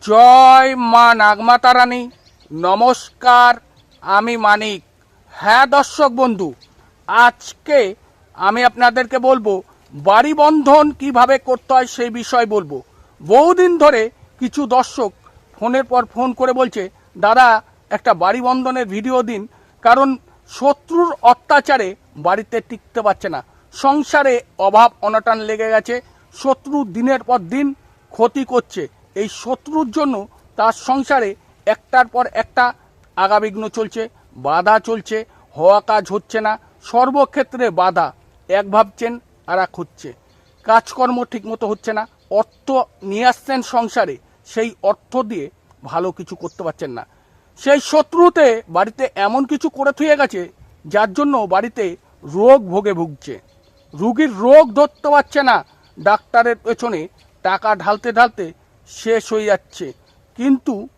জয় মা নাগমাতা রানী। নমস্কার, আমি মানিক। হ্যাঁ দর্শক বন্ধু, আজকে আমি আপনাদেরকে বলব বাড়ি বন্ধন কীভাবে করতে হয় সেই বিষয় বলব। বহুদিন ধরে কিছু দর্শক ফোনের পর ফোন করে বলছে, দাদা, একটা বাড়ি বন্ধনের ভিডিও দিন, কারণ শত্রুর অত্যাচারে বাড়িতে টিকতে পারছে না। সংসারে অভাব অনটন লেগে গেছে, শত্রু দিনের পর দিন ক্ষতি করছে। এই শত্রুর জন্য তার সংসারে একটার পর একটা আগাবিঘ্ন চলছে, বাধা চলছে, হওয়া কাজ হচ্ছে না, সর্বক্ষেত্রে বাধা এক ভাবছেন আর এক হচ্ছে। কাজকর্ম ঠিকমতো হচ্ছে না, অর্থ নিয়ে আসছেন সংসারে, সেই অর্থ দিয়ে ভালো কিছু করতে পারছেন না। সেই শত্রুতে বাড়িতে এমন কিছু করে থুয়ে গেছে, যার জন্য বাড়িতে রোগ ভোগে ভুগছে। রুগীর রোগ ধরতে পারছে না, ডাক্তারের পেছনে টাকা ঢালতে ঢালতে শেষ হয়ে যাচ্ছে। কিন্তু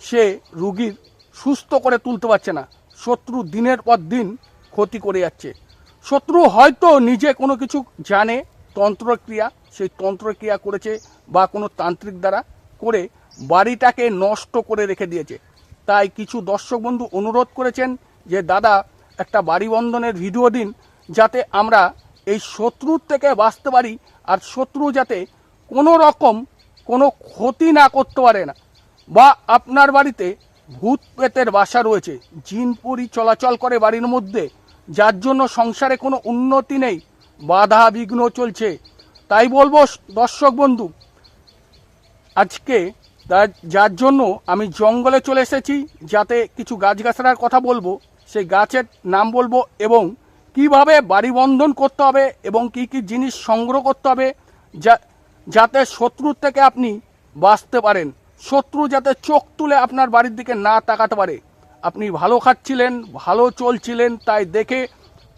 সে রুগীর সুস্থ করে তুলতে পারছে না। শত্রু দিনের পর দিন ক্ষতি করে যাচ্ছে। শত্রু হয়তো নিজে কোনো কিছু জানে, তন্ত্রক্রিয়া, সেই তন্ত্রক্রিয়া করেছে বা কোনো তান্ত্রিক দ্বারা করে বাড়িটাকে নষ্ট করে রেখে দিয়েছে। তাই কিছু দর্শক বন্ধু অনুরোধ করেছেন যে, দাদা, একটা বাড়ি বন্ধনের ভিডিও দিন যাতে আমরা এই শত্রুর থেকে বাঁচতে পারি। আর শত্রু যাতে কোনো রকম কোনো ক্ষতি না করতে পারে না। বা আপনার বাড়িতে ভূত প্রেতের বাসা রয়েছে জিনপুরি চলাচল করে বাড়ির মধ্যে, যার জন্য সংসারে কোনো উন্নতি নেই, বাধা বিঘ্ন চলছে। তাই বলব দর্শক বন্ধু, আজকে যার জন্য আমি জঙ্গলে চলে এসেছি, যাতে কিছু গাছগাছড়ার কথা বলব, সেই গাছের নাম বলব এবং কীভাবে বাড়ি বন্ধন করতে হবে এবং কি কি জিনিস সংগ্রহ করতে হবে, যা যাতে শত্রুর থেকে আপনি বাঁচতে পারেন। শত্রু যাতে চোখ তুলে আপনার বাড়ির দিকে না তাকাতে পারে। আপনি ভালো খাচ্ছিলেন, ভালো চলছিলেন তাই দেখে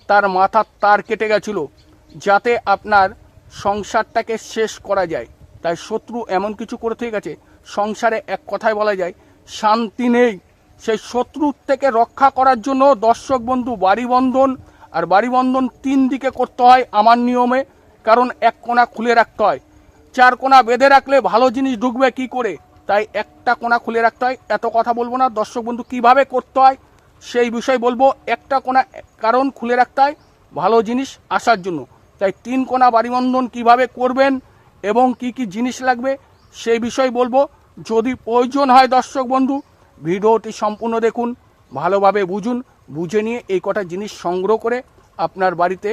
তার মাথার তার কেটে গেছিল, যাতে আপনার সংসারটাকে শেষ করা যায়। তাই শত্রু এমন কিছু করে থেকে গেছে, সংসারে এক কথায় বলা যায়, শান্তি নেই। সেই শত্রুর থেকে রক্ষা করার জন্য দর্শক বন্ধু, বাড়ি বন্ধন আর বাড়ি বন্ধন তিন দিকে করতে হয় আমার নিয়মে, কারণ এক কোণা খুলে রাখতে হয়। চার কোণা বেঁধে রাখলে ভালো জিনিস ঢুকবে কি করে? তাই একটা কোণা খুলে রাখতে হয়। এত কথা বলব না। দর্শক বন্ধু, কীভাবে করতে হয় সেই বিষয় বলব। একটা কোণা কারণ খুলে রাখতে হয় ভালো জিনিস আসার জন্য। তাই তিন কোণা বাড়িবন্ধন কীভাবে করবেন এবং কি কি জিনিস লাগবে সেই বিষয় বলব। যদি প্রয়োজন হয় দর্শক বন্ধু, ভিডিওটি সম্পূর্ণ দেখুন, ভালোভাবে বুঝুন, বুঝে নিয়ে এই কটা জিনিস সংগ্রহ করে আপনার বাড়িতে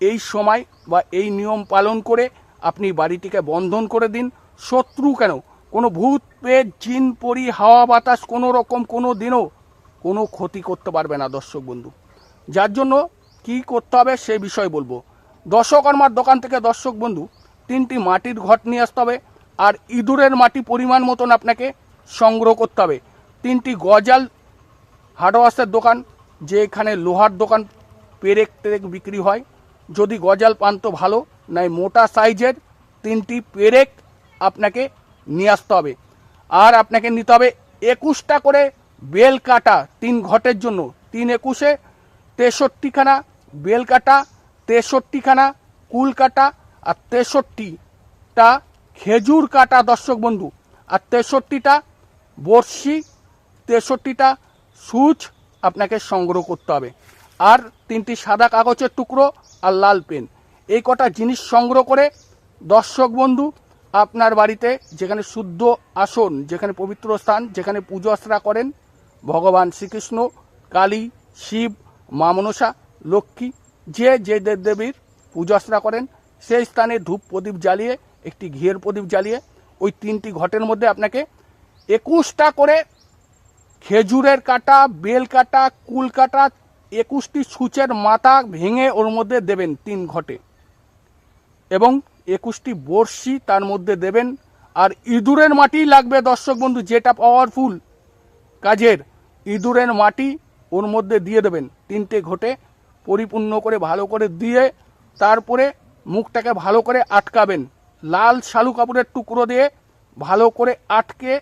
এই সময় বা এই নিয়ম পালন করে আপনি বাড়িটিকে বন্ধন করে দিন। শত্রু কেন? কোনো ভূত পেট জিন, পরি, হাওয়া, বাতাস কোনো রকম কোনো দিনও কোনো ক্ষতি করতে পারবে না দর্শক বন্ধু। যার জন্য কি করতে হবে সেই বিষয় বলব। দর্শকর্মার দোকান থেকে দর্শক বন্ধু, তিনটি মাটির ঘট নিয়ে আসতে হবে আর ইঁদুরের মাটি পরিমাণ মতন আপনাকে সংগ্রহ করতে হবে। তিনটি গজাল হার্ডওয়ার্সের দোকান যে এখানে লোহার দোকান পেরেক টেরেক বিক্রি হয়। যদি গজাল পান তো ভালো। নাই মোটা সাইজের তিনটি পেরেক আপনাকে নিয়ে আসতে হবে। আর আপনাকে নিতে হবে একুশটা করে বেল কাটা তিন ঘটের জন্য। তিন একুশে তেষট্টিখানা বেল কাটা, তেষট্টিখানা কুল কাটা আর তেষট্টিটা খেজুর কাটা দর্শক বন্ধু। আর তেষট্টিটা বড়শি, তেষট্টিটা সুচ আপনাকে সংগ্রহ করতে হবে। আর তিনটি সাদা কাগজের টুকরো আর লাল পেন। এই কটা জিনিস সংগ্রহ করে দর্শক বন্ধু আপনার বাড়িতে, যেখানে শুদ্ধ আসন, যেখানে পবিত্র স্থান, যেখানে পুজো আশ্রা করেন, ভগবান শ্রীকৃষ্ণ, কালী, শিব, মা মনসা, লক্ষ্মী, যে যে দেবদেবীর পুজো আশ্রা করেন, সেই স্থানে ধূপ প্রদীপ জ্বালিয়ে, একটি ঘিয়ের প্রদীপ জ্বালিয়ে, ওই তিনটি ঘটের মধ্যে আপনাকে একুশটা করে খেজুরের কাটা, বেল কাটা, কুল কাটা, একুশটি সূচের মাথা ভেঙে ওর মধ্যে দেবেন তিন ঘটে। এবং একুশটি বড়শি তার মধ্যে দেবেন। আর ইঁদুরের মাটি লাগবে, দর্শক বন্ধু, যেটা পাওয়ারফুল কাজের ইঁদুরের মাটি ওর মধ্যে দিয়ে দেবেন। তিনটে ঘটে পরিপূর্ণ করে, ভালো করে দিয়ে তারপরে মুখটাকে ভালো করে আটকাবেন। লাল শালু কাপড়ের টুকরো দিয়ে ভালো করে আটকে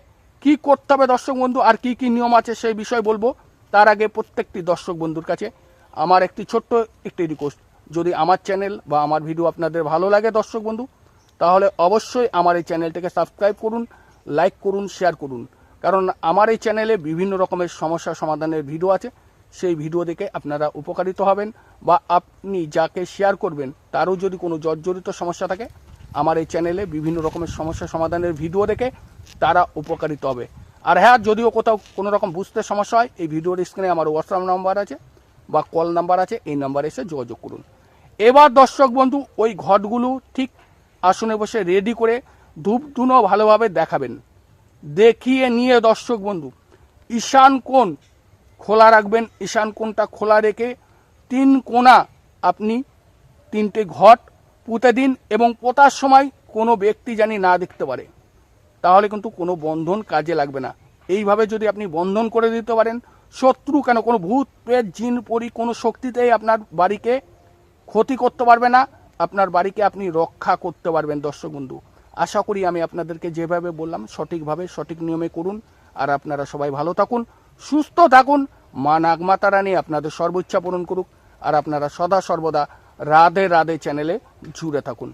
কি করতে হবে দর্শক বন্ধু, আর কি কি নিয়ম আছে সেই বিষয় বলব। তার আগে প্রত্যেকটি দর্শক বন্ধুর কাছে আমার একটি ছোট্ট একটি রিকোয়েস্ট যদি আমার চ্যানেল বা আমার ভিডিও আপনাদের ভালো লাগে দর্শক বন্ধু, তাহলে অবশ্যই আমার এই চ্যানেলটিকে সাবস্ক্রাইব করুন লাইক করুন শেয়ার করুন। কারণ আমার এই চ্যানেলে বিভিন্ন রকমের সমস্যা সমাধানের ভিডিও আছে, সেই ভিডিও দেখে আপনারা উপকারিত হবেন বা আপনি যাকে শেয়ার করবেন, তারও যদি কোনো জর্জরিত সমস্যা থাকে, আমার এই চ্যানেলে বিভিন্ন রকমের সমস্যা সমাধানের ভিডিও দেখে তারা উপকারিত হবে। আর হ্যাঁ যদিও কোথাও কোনো রকম বুঝতে সমস্যা হয়, এই ভিডিওর স্ক্রিনে আমার হোয়াটসঅ্যাপ নাম্বার আছে বা কল নাম্বার আছে, এই নাম্বারে এসে যোগাযোগ করুন। এবার দর্শক বন্ধু, ওই ঘটগুলো ঠিক আসনে বসে রেডি করে ধূপ ধুনো ভালোভাবে দেখাবেন। দেখিয়ে নিয়ে দর্শক বন্ধু, ঈশান কোণ খোলা রাখবেন। ঈশান কোণটা খোলা রেখে তিন কোণা আপনি তিনটে ঘট পুঁতে দিন এবং পোতার সময় কোনো ব্যক্তি জানি না দেখতে পারে। তাহলে কিন্তু কোনো বন্ধন কাজে লাগবে না। এইভাবে যদি আপনি বন্ধন করে দিতে পারেন, শত্রু কেন কোনো ভূত, প্রেত, জিন, পরি কোনো শক্তিতেই আপনার বাড়িকে ক্ষতি করতে পারবে না, আপনার বাড়িকে আপনি রক্ষা করতে পারবেন দর্শক বন্ধু আশা করি আমি আপনাদেরকে যেভাবে বললাম, সঠিকভাবে, সঠিক নিয়মে করুন, আর আপনারা সবাই ভালো থাকুন, সুস্থ থাকুন, মা নাগমাতা আপনাদের সর্বোচ্চা পূরণ করুক, আর আপনারা সদা সর্বদা রাধে রাধে চ্যানেলে জুড়ে থাকুন।